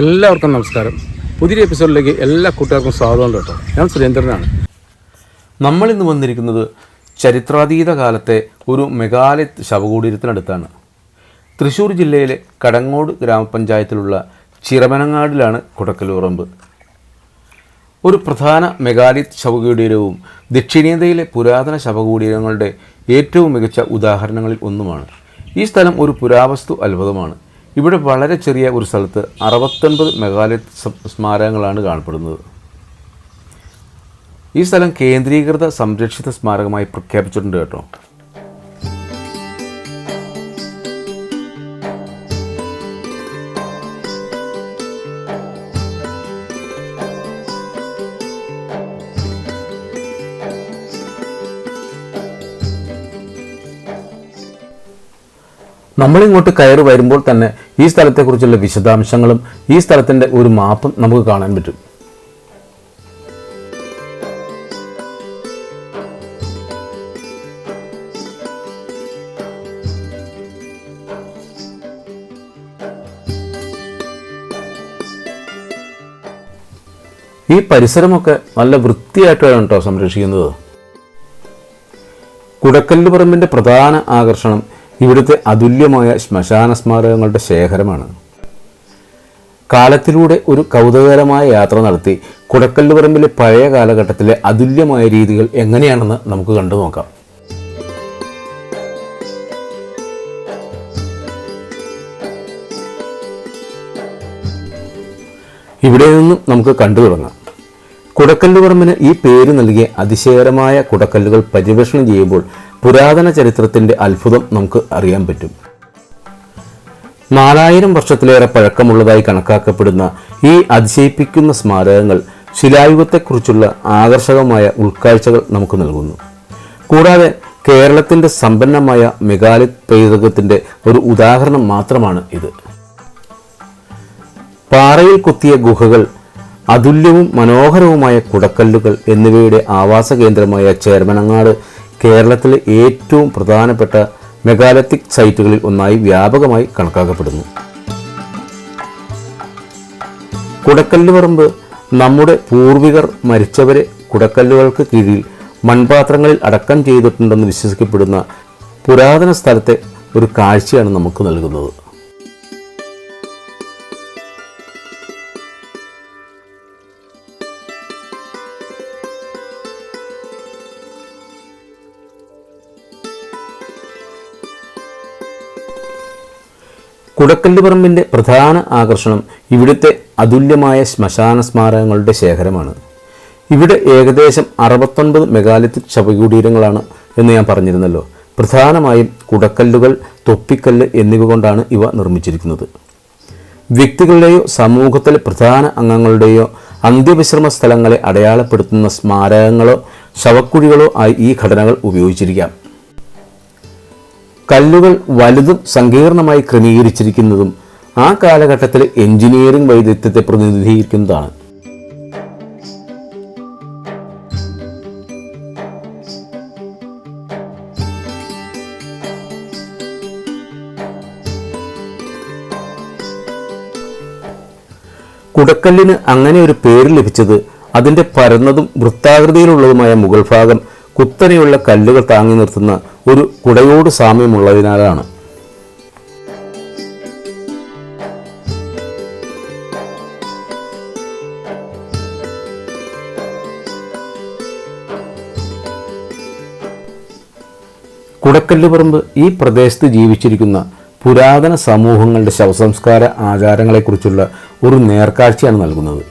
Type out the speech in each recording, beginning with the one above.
എല്ലാവർക്കും നമസ്കാരം. പുതിയ എപ്പിസോഡിലേക്ക് എല്ലാ കൂട്ടുകാർക്കും സ്വാഗതം കേട്ടോ. ഞാൻ സുരേന്ദ്രനാണ്. നമ്മളിന്ന് വന്നിരിക്കുന്നത് ചരിത്രാതീത കാലത്തെ ഒരു മെഗാലിത് ശവകുടീരത്തിനടുത്താണ്. തൃശ്ശൂർ ജില്ലയിലെ കടങ്ങോട് ഗ്രാമപഞ്ചായത്തിലുള്ള ചിറമനങ്ങാടിലാണ് കുടക്കലുറമ്പ് ഒരു പ്രധാന മെഗാലിത് ശവകുടീരവും ദക്ഷിണേന്ത്യയിലെ പുരാതന ശവകുടീരങ്ങളുടെ ഏറ്റവും മികച്ച ഉദാഹരണങ്ങളിൽ ഒന്നുമാണ്. ഈ സ്ഥലം ഒരു പുരാവസ്തു അത്ഭുതമാണ്. ഇവിടെ വളരെ ചെറിയ ഒരു സ്ഥലത്ത് അറുപത്തൊൻപത് മെഗാലിത് സ്മാരകങ്ങളാണ് കാണപ്പെടുന്നത്. ഈ സ്ഥലം കേന്ദ്രീകൃത സംരക്ഷിത സ്മാരകമായി പ്രഖ്യാപിച്ചിട്ടുണ്ട് കേട്ടോ. നമ്മളിങ്ങോട്ട് കയറി വരുമ്പോൾ തന്നെ ഈ സ്ഥലത്തെക്കുറിച്ചുള്ള വിശദാംശങ്ങളും ഈ സ്ഥലത്തിന്റെ ഒരു മാപ്പും നമുക്ക് കാണാൻ പറ്റും. ഈ പരിസരമൊക്കെ നല്ല വൃത്തിയായിട്ടാണ് കേട്ടോ സംരക്ഷിക്കുന്നത്. കുടക്കല്ലുപറമ്പിന്റെ പ്രധാന ആകർഷണം ഇവിടുത്തെ അതുല്യമായ ശ്മശാന സ്മാരകങ്ങളുടെ ശേഖരമാണ്. കാലത്തിലൂടെ ഒരു കൗതുകകരമായ യാത്ര നടത്തി കുടക്കല്ല് പറമ്പിലെ പഴയ കാലഘട്ടത്തിലെ അതുല്യമായ രീതികൾ എങ്ങനെയാണെന്ന് നമുക്ക് കണ്ടു നോക്കാം. ഇവിടെ നിന്നും നമുക്ക് കണ്ടു തുടങ്ങാം. കുടക്കല്ലുപറമ്പിന് ഈ പേര് നൽകിയ അതിശയകരമായ കുടക്കല്ലുകൾ പര്യവേഷണം ചെയ്യുമ്പോൾ പുരാതന ചരിത്രത്തിന്റെ അത്ഭുതം നമുക്ക് അറിയാൻ പറ്റും. നാലായിരം വർഷത്തിലേറെ പഴക്കമുള്ളതായി കണക്കാക്കപ്പെടുന്ന ഈ അതിശയിപ്പിക്കുന്ന സ്മാരകങ്ങൾ ശിലായുഗത്തെക്കുറിച്ചുള്ള ആകർഷകമായ ഉൾക്കാഴ്ചകൾ നമുക്ക് നൽകുന്നു. കൂടാതെ കേരളത്തിന്റെ സമ്പന്നമായ മെഗാലിത് പൈതൃകത്തിന്റെ ഒരു ഉദാഹരണം മാത്രമാണ് ഇത്. പാറയിൽ കൊത്തിയ ഗുഹകൾ അതുല്യവും മനോഹരവുമായ കുടക്കല്ലുകൾ എന്നിവയുടെ ആവാസ കേന്ദ്രമായ ചേർമനങ്ങാട് കേരളത്തിലെ ഏറ്റവും പ്രധാനപ്പെട്ട മെഗാലത്തിക് സൈറ്റുകളിൽ ഒന്നായി വ്യാപകമായി കണക്കാക്കപ്പെടുന്നു. കുടക്കല്ല് പറമ്പ് നമ്മുടെ പൂർവികർ മരിച്ചവരെ കുടക്കല്ലുകൾക്ക് കീഴിൽ മൺപാത്രങ്ങളിൽ അടക്കം ചെയ്തിട്ടുണ്ടെന്ന് വിശ്വസിക്കപ്പെടുന്ന പുരാതന സ്ഥലത്തെ ഒരു കാഴ്ചയാണ് നമുക്ക് നൽകുന്നത്. കുടക്കല്ല് പറമ്പിന്റെ പ്രധാന ആകർഷണം ഇവിടുത്തെ അതുല്യമായ ശ്മശാന സ്മാരകങ്ങളുടെ ശേഖരമാണ്. ഇവിടെ ഏകദേശം അറുപത്തൊൻപത് മെഗാലിത്തിക് ശവകുടീരങ്ങളാണ് എന്ന് ഞാൻ പറഞ്ഞിരുന്നല്ലോ. പ്രധാനമായും കുടക്കല്ലുകൾ തൊപ്പിക്കല്ല് എന്നിവ കൊണ്ടാണ് ഇവ നിർമ്മിച്ചിരിക്കുന്നത്. വ്യക്തികളുടെയോ സമൂഹത്തിലെ പ്രധാന അംഗങ്ങളുടെയോ അന്ത്യവിശ്രമ സ്ഥലങ്ങളെ അടയാളപ്പെടുത്തുന്ന സ്മാരകങ്ങളോ ശവക്കുഴികളോ ആയി ഈ ഘടനകൾ ഉപയോഗിച്ചിരിക്കാം. കല്ലുകൾ വലുതും സങ്കീർണമായി ക്രമീകരിച്ചിരിക്കുന്നതും ആ കാലഘട്ടത്തിലെ എഞ്ചിനീയറിംഗ് വൈദഗ്ധ്യത്തെ പ്രതിനിധീകരിക്കുന്നതാണ്. കുടക്കല്ലിന് അങ്ങനെ ഒരു പേര് ലഭിച്ചത് അതിന്റെ പരന്നതും വൃത്താകൃതിയിലുള്ളതുമായ മുഗൾ ഭാഗം കുത്തനെയുള്ള കല്ലുകൾ താങ്ങി നിർത്തുന്ന ഒരു കുടയോട് സാമ്യമുള്ളതിനാലാണ്. കുടക്കല്ലുപറമ്പ് ഈ പ്രദേശത്ത് ജീവിച്ചിരിക്കുന്ന പുരാതന സമൂഹങ്ങളുടെ ശവസംസ്കാര ആചാരങ്ങളെക്കുറിച്ചുള്ള ഒരു നേർക്കാഴ്ചയാണ് നൽകുന്നത്.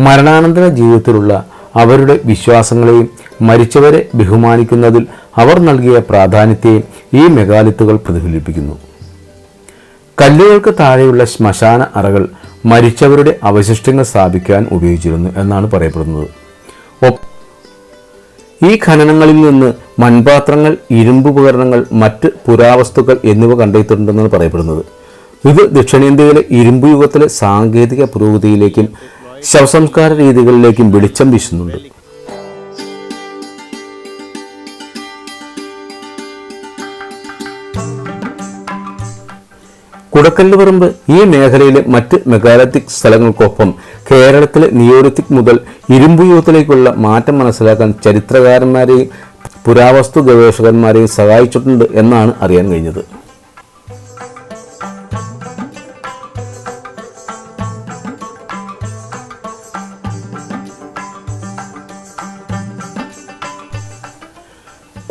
മരണാനന്തര ജീവിതത്തിലുള്ള അവരുടെ വിശ്വാസങ്ങളെയും മരിച്ചവരെ ബഹുമാനിക്കുന്നതിൽ അവർ നൽകിയ പ്രാധാന്യത്തെയും ഈ മെഗാലിത്തുകൾ പ്രതിഫലിപ്പിക്കുന്നു. കല്ലുകൾക്ക് താഴെയുള്ള ശ്മശാന അറകൾ മരിച്ചവരുടെ അവശിഷ്ടങ്ങൾ സ്ഥാപിക്കാൻ ഉപയോഗിച്ചിരുന്നു എന്നാണ് പറയപ്പെടുന്നത്. ഈ ഖനനങ്ങളിൽ നിന്ന് മൺപാത്രങ്ങൾ ഇരുമ്പ് ഉപകരണങ്ങൾ മറ്റ് പുരാവസ്തുക്കൾ എന്നിവ കണ്ടെത്തിയിട്ടുണ്ടെന്നാണ് പറയപ്പെടുന്നത്. ഇത് ദക്ഷിണേന്ത്യയിലെ ഇരുമ്പ് യുഗത്തിലെ സാങ്കേതിക പുരോഗതിയിലേക്കും ശവസംസ്കാര രീതികളിലേക്കും വെളിച്ചം വീശുന്നുണ്ട്. കുടക്കല്ലുപറമ്പ് ഈ മേഖലയിലെ മറ്റ് മെഗാലത്തിക് സ്ഥലങ്ങൾക്കൊപ്പം കേരളത്തിലെ നിയോലിത്തിക് മുതൽ ഇരുമ്പ് യുഗത്തിലേക്കുള്ള മാറ്റം മനസ്സിലാക്കാൻ ചരിത്രകാരന്മാരെയും പുരാവസ്തു ഗവേഷകന്മാരെയും സഹായിച്ചിട്ടുണ്ട് എന്നാണ് അറിയാൻ കഴിഞ്ഞത്.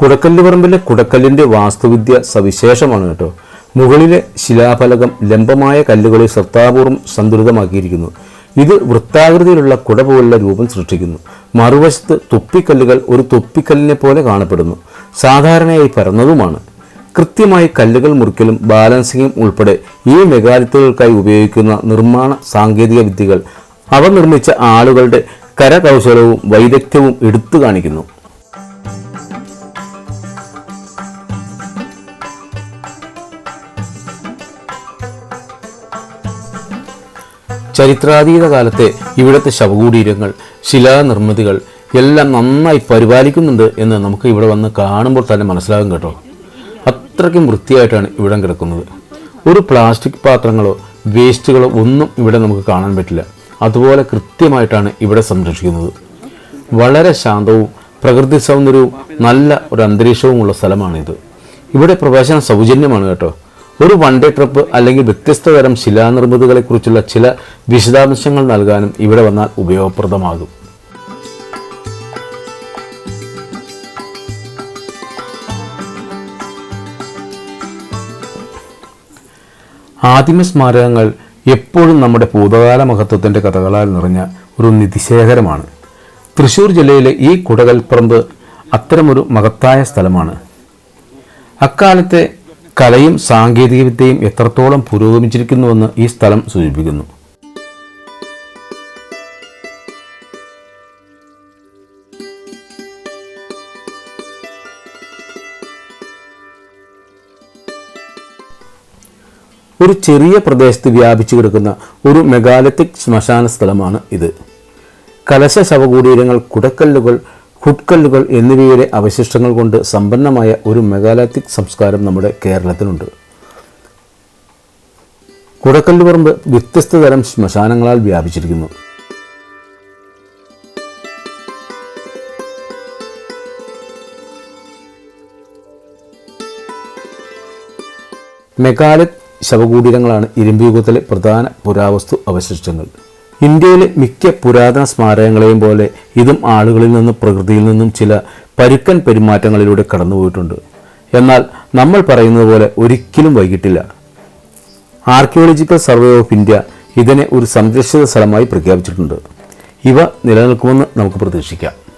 കുടക്കല്ല് പറമ്പിലെ കുടക്കല്ലിന്റെ വാസ്തുവിദ്യ സവിശേഷമാണ് കേട്ടോ. മുകളിലെ ശിലാഫലകം ലംബമായ കല്ലുകളെ ശ്രദ്ധാപൂർവം സന്തുലിതമാക്കിയിരിക്കുന്നു ഇത് വൃത്താകൃതിയിലുള്ള കുട പോലുള്ള രൂപം സൃഷ്ടിക്കുന്നു. മറുവശത്ത് തുപ്പിക്കല്ലുകൾ ഒരു തുപ്പിക്കല്ലിനെ പോലെ കാണപ്പെടുന്നു. സാധാരണയായി പരന്നതുമാണ്. കൃത്യമായി കല്ലുകൾ മുറിക്കലും ബാലൻസിങ്ങും ഉൾപ്പെടെ ഈ മെഗാലിത്തുകൾക്കായി ഉപയോഗിക്കുന്ന നിർമ്മാണ സാങ്കേതിക വിദ്യകൾ അവ നിർമ്മിച്ച ആളുകളുടെ കരകൗശലവും വൈദഗ്ധ്യവും എടുത്തു കാണിക്കുന്നു. ചരിത്രാതീത കാലത്തെ ഇവിടുത്തെ ശവകുടീരങ്ങൾ ശിലാനിർമ്മിതികൾ എല്ലാം നന്നായി പരിപാലിക്കുന്നുണ്ട് എന്ന് നമുക്ക് ഇവിടെ വന്ന് കാണുമ്പോൾ തന്നെ മനസ്സിലാകും കേട്ടോ. അത്രയ്ക്കും വൃത്തിയായിട്ടാണ് ഇവിടെ കിടക്കുന്നത്. ഒരു പ്ലാസ്റ്റിക് പാത്രങ്ങളോ വേസ്റ്റുകളോ ഒന്നും ഇവിടെ നമുക്ക് കാണാൻ പറ്റില്ല. അതുപോലെ കൃത്യമായിട്ടാണ് ഇവിടെ സംരക്ഷിക്കുന്നത്. വളരെ ശാന്തവും പ്രകൃതി സൗന്ദര്യവും നല്ല ഒരു അന്തരീക്ഷവുമുള്ള സ്ഥലമാണിത്. ഇവിടെ പ്രവേശനം സൗജന്യമാണ് കേട്ടോ. ഒരു വൺ ഡേ ട്രിപ്പ് അല്ലെങ്കിൽ വ്യത്യസ്ത തരം ശിലാനിർമ്മിതികളെക്കുറിച്ചുള്ള ചില വിശദാംശങ്ങൾ നൽകാനും ഇവിടെ വന്നാൽ ഉപയോഗപ്രദമാകും. ആദിമ സ്മാരകങ്ങൾ എപ്പോഴും നമ്മുടെ ഭൂതകാല മഹത്വത്തിന്റെ കഥകളാൽ നിറഞ്ഞ ഒരു നിധിശേഖരമാണ്. തൃശ്ശൂർ ജില്ലയിലെ ഈ കുടകൽപ്പറമ്പ് അത്തരമൊരു മഹത്തായ സ്ഥലമാണ്. അക്കാലത്തെ കലയും സാങ്കേതികവിദ്യയും എത്രത്തോളം പുരോഗമിച്ചിരിക്കുന്നുവെന്ന് ഈ സ്ഥലം സൂചിപ്പിക്കുന്നു. ഒരു ചെറിയ പ്രദേശത്ത് വ്യാപിച്ചു കിടക്കുന്ന ഒരു മെഗാലത്തിക് ശ്മശാന സ്ഥലമാണ് ഇത്. കലശ ശവകൂടീരങ്ങൾ കുടക്കല്ലുകൾ ഹുഡ്കല്ലുകൾ എന്നിവയുടെ അവശിഷ്ടങ്ങൾ കൊണ്ട് സമ്പന്നമായ ഒരു മെഗാലാത്തിക് സംസ്കാരം നമ്മുടെ കേരളത്തിലുണ്ട്. കുടക്കല്ലുപറമ്പ് വ്യത്യസ്ത തരം ശ്മശാനങ്ങളാൽ വ്യാപിച്ചിരിക്കുന്നു. മെഗാലിക് ശവകൂടീരങ്ങളാണ് ഇരുമ്പ് യുഗത്തിലെ പ്രധാന പുരാവസ്തു അവശിഷ്ടങ്ങൾ. ഇന്ത്യയിലെ മിക്ക പുരാതന സ്മാരകങ്ങളെയും പോലെ ഇതും ആളുകളിൽ നിന്നും പ്രകൃതിയിൽ നിന്നും ചില പരുക്കൻ പെരുമാറ്റങ്ങളിലൂടെ കടന്നുപോയിട്ടുണ്ട്. എന്നാൽ നമ്മൾ പറയുന്നത് പോലെ ഒരിക്കലും വൈകിട്ടില്ല. ആർക്കിയോളജിക്കൽ സർവേ ഓഫ് ഇന്ത്യ ഇതിനെ ഒരു സംരക്ഷിത സ്ഥലമായി പ്രഖ്യാപിച്ചിട്ടുണ്ട്. ഇവ നിലനിൽക്കുമെന്ന് നമുക്ക് പ്രതീക്ഷിക്കാം.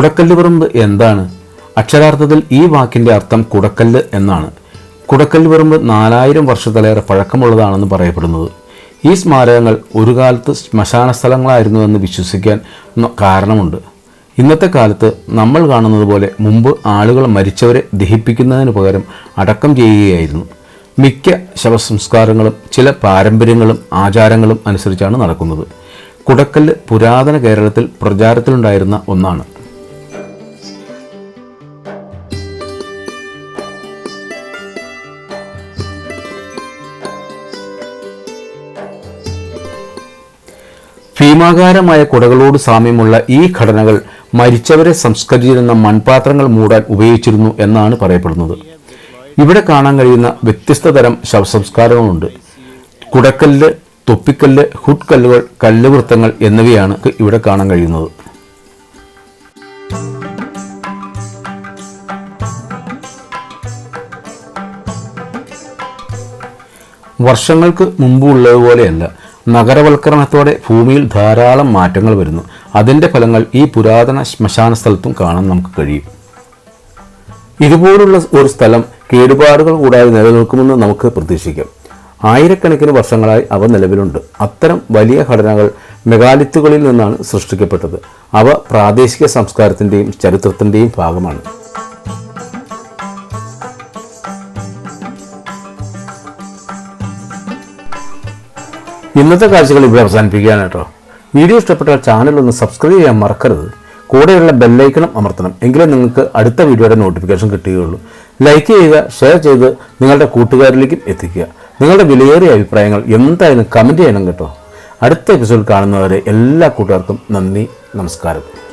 കുടക്കല്ല് പറമ്പ് എന്താണ്? അക്ഷരാർത്ഥത്തിൽ ഈ വാക്കിന്റെ അർത്ഥം കുടക്കല്ല് എന്നാണ്. കുടക്കല്ല് പറമ്പ് നാലായിരം വർഷത്തിലേറെ പഴക്കമുള്ളതാണെന്ന് പറയപ്പെടുന്നത്. ഈ സ്മാരകങ്ങൾ ഒരു കാലത്ത് ശ്മശാന സ്ഥലങ്ങളായിരുന്നുവെന്ന് വിശ്വസിക്കാൻ കാരണമുണ്ട്. ഇന്നത്തെ കാലത്ത് നമ്മൾ കാണുന്നത് പോലെ മുമ്പ് ആളുകൾ മരിച്ചവരെ ദഹിപ്പിക്കുന്നതിന് പകരം അടക്കം ചെയ്യുകയായിരുന്നു. മിക്ക ശവസംസ്കാരങ്ങളും ചില പാരമ്പര്യങ്ങളും ആചാരങ്ങളും അനുസരിച്ചാണ് നടക്കുന്നത്. കുടക്കല്ല് പുരാതന കേരളത്തിൽ പ്രചാരത്തിലുണ്ടായിരുന്ന ഒന്നാണ്. ഭീമാകാരമായ കുടകളോട് സാമ്യമുള്ള ഈ ഘടനകൾ മരിച്ചവരെ സംസ്കരിച്ചിരുന്ന മൺപാത്രങ്ങൾ മൂടാൻ ഉപയോഗിച്ചിരുന്നു എന്നാണ് പറയപ്പെടുന്നത്. ഇവിടെ കാണാൻ കഴിയുന്ന വ്യത്യസ്ത തരം ശവസംസ്കാരങ്ങളുണ്ട്. കുടക്കല്ല് തൊപ്പിക്കല്ല് ഹുഡ് കല്ലുകൾ കല്ലുവൃത്തങ്ങൾ എന്നിവയാണ് ഇവിടെ കാണാൻ കഴിയുന്നത്. വർഷങ്ങൾക്ക് മുമ്പ് ഉള്ളതുപോലെയല്ല നഗരവൽക്കരണത്തോടെ ഭൂമിയിൽ ധാരാളം മാറ്റങ്ങൾ വരുന്നു. അതിന്റെ ഫലങ്ങൾ ഈ പുരാതന ശ്മശാന സ്ഥലത്തും കാണാൻ നമുക്ക് കഴിയും. ഇതുപോലുള്ള ഒരു സ്ഥലം കേടുപാടുകൾ കൂടാതെ നിലനിൽക്കുമെന്ന് നമുക്ക് പ്രതീക്ഷിക്കാം. ആയിരക്കണക്കിന് വർഷങ്ങളായി അവ നിലവിലുണ്ട്. അത്തരം വലിയ ഘടനകൾ മെഗാലിത്തുകളിൽ നിന്നാണ് സൃഷ്ടിക്കപ്പെട്ടത്. അവ പ്രാദേശിക സംസ്കാരത്തിന്റെയും ചരിത്രത്തിന്റെയും ഭാഗമാണ്. ഇന്നത്തെ കാഴ്ചകൾ ഇവിടെ അവസാനിപ്പിക്കുകയാണ് കേട്ടോ. വീഡിയോ ഇഷ്ടപ്പെട്ടാൽ ചാനൽ ഒന്ന് സബ്സ്ക്രൈബ് ചെയ്യാൻ മറക്കരുത്. കൂടെയുള്ള ബെല്ലൈക്കണം അമർത്തണം. എങ്കിലേ നിങ്ങൾക്ക് അടുത്ത വീഡിയോയുടെ നോട്ടിഫിക്കേഷൻ കിട്ടുകയുള്ളൂ. ലൈക്ക് ചെയ്യുക ഷെയർ ചെയ്ത് നിങ്ങളുടെ കൂട്ടുകാരിലേക്കും എത്തിക്കുക. നിങ്ങളുടെ വിലയേറിയ അഭിപ്രായങ്ങൾ എന്തായാലും കമന്റ് ചെയ്യണം കേട്ടോ. അടുത്ത എപ്പിസോഡ് കാണുന്നവരെ എല്ലാ കൂട്ടുകാർക്കും നന്ദി നമസ്കാരം.